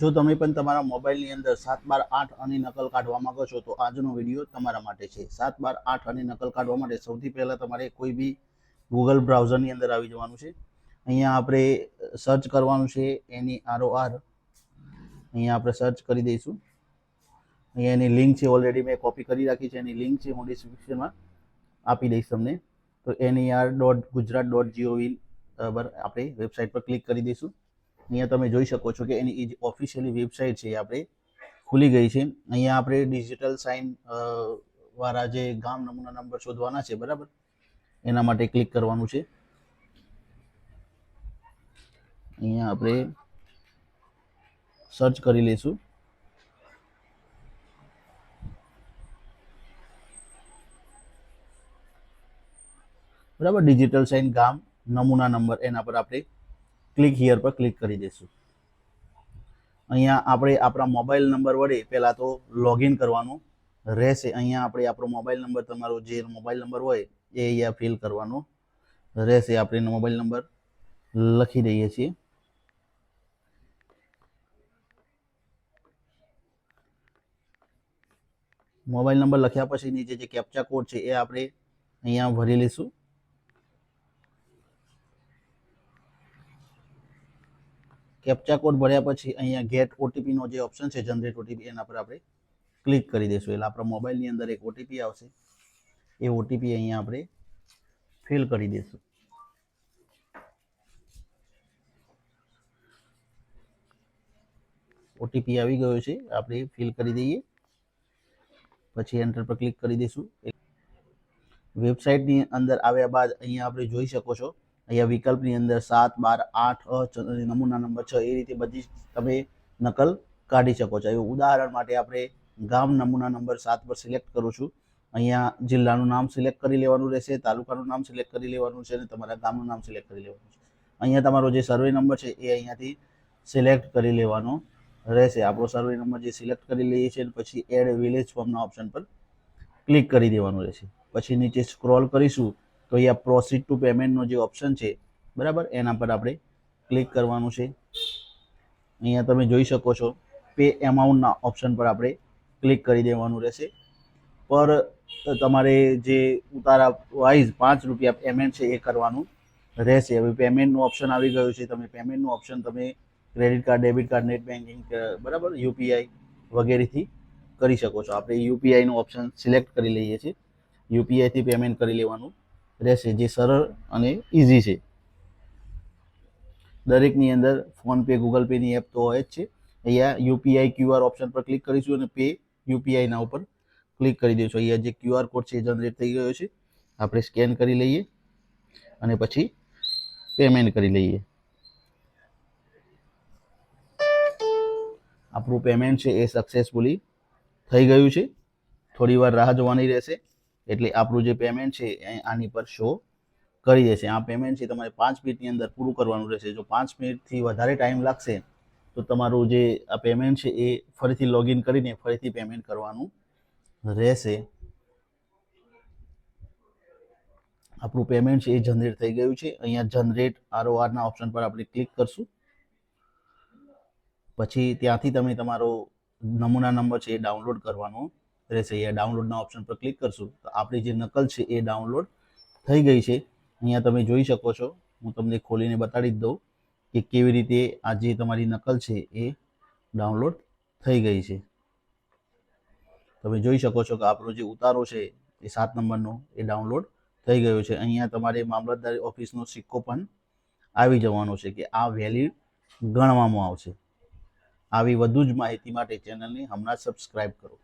જો તમે પણ તમારા મોબાઈલની અંદર સાત બાર આઠ અને નકલ કાઢવા માંગો છો, તો આજનો વીડિયો તમારા માટે છે. સાત બાર આઠ અને નકલ કાઢવા માટે સૌથી પહેલાં તમારે કોઈ બી ગૂગલ બ્રાઉઝરની અંદર આવી જવાનું છે. અહીંયા આપણે સર્ચ કરવાનું છે, એની આરો આર અહીંયા આપણે સર્ચ કરી દઈશું. અહીંયા એની લિંક છે ઓલરેડી મેં કોપી કરી રાખી છે, એની લિંક છે હું ડિસ્ક્રિપ્શનમાં આપી દઈશ તમને. તો any R dot Gujarat dot G O V બરાબર, આપણે વેબસાઇટ પર ક્લિક કરી દઈશું. અહીંયા તમે જોઈ શકો છો કે એની જે ઓફિશિયલી વેબસાઇટ છે એ આપણે ખુલી ગઈ છે. અહીંયા આપણે ડિજિટલ સાઇન વાળા જે ગામ નમૂના નંબર શોધવાના છે, બરાબર? એના માટે ક્લિક કરવાનું છે. અહીંયા આપણે સર્ચ કરી લઈશું. બરાબર? ડિજિટલ સાઇન ગામ નમૂના નંબર એના પર આપણે ક્લિક હિયર પર ક્લિક કરી દઈશું. અહીંયા આપણે આપણા મોબાઈલ નંબર વડે પહેલાં તો લોગિન કરવાનું રહેશે. અહીંયા આપણે આપણો મોબાઈલ નંબર તમારો જે મોબાઈલ નંબર હોય એ અહીંયા ફિલ કરવાનો રહેશે. આપણે મોબાઈલ નંબર લખી દઈએ છીએ. મોબાઈલ નંબર લખ્યા પછી નીચે જે કેપ્ચા કોડ છે એ આપણે અહીંયા ભરી લઈશું. કેપ્ચા કોડ ભર્યા પછી અહીંયા ગેટ ઓટીપીનો જે ઓપ્શન છે જનરેટ ઓટીપી એના પર આપણે ક્લિક કરી દઈશું. એટલે આપણા મોબાઈલની અંદર એક ઓટીપી આવશે. એ ઓટીપી અહીંયા આપણે ફિલ કરી દઈશું. ઓટીપી આવી ગયો છે, આપણે ફિલ કરી દઈએ. પછી એન્ટર પર ક્લિક કરી દઈશું. વેબસાઇટની અંદર આવ્યા બાદ અહીંયા આપણે જોઈ શકો છો અહીંયા વિકલ્પની અંદર સાત, બાર, આઠ નમૂના નંબર છ, એ રીતે બધી તમે નકલ કાઢી શકો છો. એવું ઉદાહરણ માટે આપણે ગામ નમૂના નંબર સાત પર સિલેક્ટ કરું છું. અહીંયા જિલ્લાનું નામ સિલેક્ટ કરી લેવાનું રહેશે, તાલુકાનું નામ સિલેક્ટ કરી લેવાનું છે અને તમારા ગામનું નામ સિલેક્ટ કરી લેવાનું છે. અહીંયા તમારો જે સર્વે નંબર છે એ અહીંયાથી સિલેક્ટ કરી લેવાનો રહેશે. આપણો સર્વે નંબર જે સિલેક્ટ કરી લઈએ છીએ પછી એડ વિલેજ ફોર્મના ઓપ્શન પર ક્લિક કરી દેવાનું રહેશે. પછી નીચે સ્ક્રોલ કરીશું. તો અહીંયા પ્રોસીડ ટુ પેમેન્ટનો જે ઓપ્શન છે, બરાબર? એના પર આપણે ક્લિક કરવાનું છે. અહીંયા તમે જોઈ શકો છો પે એમાઉન્ટના ઓપ્શન પર આપણે ક્લિક કરી દેવાનું રહેશે. પર તમારે જે ઉતારા વાઇઝ પાંચ રૂપિયા પેમેન્ટ છે એ કરવાનું રહેશે. હવે પેમેન્ટનું ઓપ્શન આવી ગયું છે. તમે પેમેન્ટનું ઓપ્શન તમે credit card debit card net banking બરાબર? યુપીઆઈ વગેરેથી કરી શકો છો. આપણે યુપીઆઈનું ઓપ્શન સિલેક્ટ કરી લઈએ છીએ. યુપીઆઈથી પેમેન્ટ કરી લેવાનું. રહેશે, જે સરળ અને ઇઝી છે. દરેકની અંદર ફોનપે, ગૂગલ પેની એપ તો હોય જ છે. અહીંયા યુપીઆઈ ક્યુઆર ઓપ્શન પર ક્લિક કરીશું અને પે યુપીઆઈના ઉપર ક્લિક કરી દઈશું. અહીંયા જે ક્યુઆર કોડ છે એ જનરેટ થઈ ગયો છે. આપણે સ્કેન કરી લઈએ અને પછી પેમેન્ટ કરી લઈએ. આપણું પેમેન્ટ છે એ સક્સેસફુલી થઈ ગયું છે. થોડી વાર રાહ જોવાની રહેશે. એટલે આપણું જે પેમેન્ટ છે આની પર શો કરી દેશે. આ પેમેન્ટ છે તમારે પાંચ મિનિટની અંદર પૂરું કરવાનું રહેશે. જો પાંચ મિનિટથી વધારે ટાઈમ લાગશે, તો તમારું જે આ પેમેન્ટ છે એ ફરીથી લોગિન કરીને ફરીથી પેમેન્ટ કરવાનું રહેશે. આપણું પેમેન્ટ છે એ જનરેટ થઈ ગયું છે. અહીંયા જનરેટ આરઓઆરના ઓપ્શન પર આપણે ક્લિક કરશું. પછી ત્યાંથી તમે તમારો નમૂના નંબર છે એ ડાઉનલોડ કરવાનો રહેશે અહીંયા ડાઉનલોડના ઓપ્શન પર ક્લિક કરશું. તો આપણી જે નકલ છે એ ડાઉનલોડ થઈ ગઈ છે. અહીંયા તમે જોઈ શકો છો. હું તમને ખોલીને બતાડી જ દઉં કે કેવી રીતે આ જે તમારી નકલ છે એ ડાઉનલોડ થઈ ગઈ છે. તમે જોઈ શકો છો કે આપણો જે ઉતારો છે એ સાત નંબરનો એ ડાઉનલોડ થઈ ગયો છે. અહીંયા તમારે મામલતદાર ઓફિસનો સિક્કો પણ આવી જવાનો છે કે આ વેલિડ ગણવામાં આવશે. આવી વધુ જ માહિતી માટે ચેનલને હમણાં સબસ્ક્રાઇબ કરો.